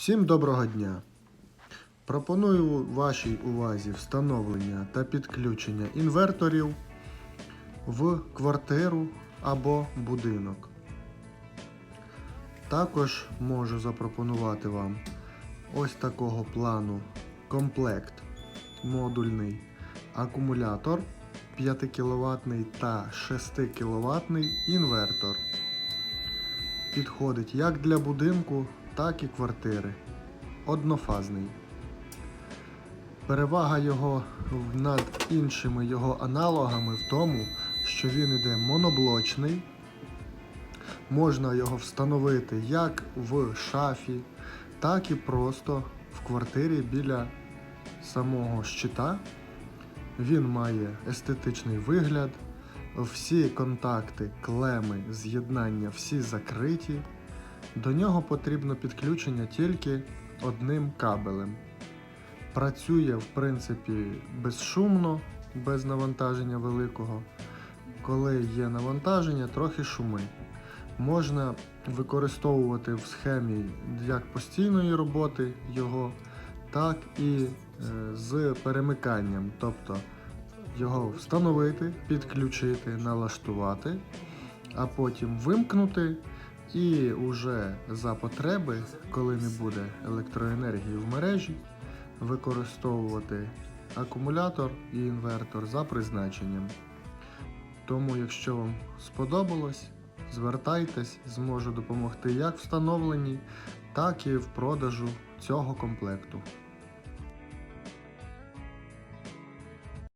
Всім доброго дня! Пропоную вашій увазі встановлення та підключення інверторів в квартиру або будинок. Також можу запропонувати вам ось такого плану комплект модульний акумулятор 5 кВт та 6 кВт інвертор. Підходить як для будинку, так і квартири. Однофазний. Перевага його над іншими його аналогами в тому, що він іде моноблочний. Можна його встановити як в шафі, так і просто в квартирі біля самого щита. Він має естетичний вигляд, всі контакти, клеми, з'єднання всі закриті. До нього потрібно підключення тільки одним кабелем. Працює, в принципі, безшумно, без навантаження великого. Коли є навантаження, трохи шуми. Можна використовувати в схемі як постійної роботи його, так і е, з перемиканням. Тобто його встановити, підключити, налаштувати, а потім вимкнути і уже за потреби, коли не буде електроенергії в мережі, використовувати акумулятор і інвертор за призначенням. Тому, якщо вам сподобалось, звертайтесь, зможу допомогти як встановленні, так і в продажу цього комплекту.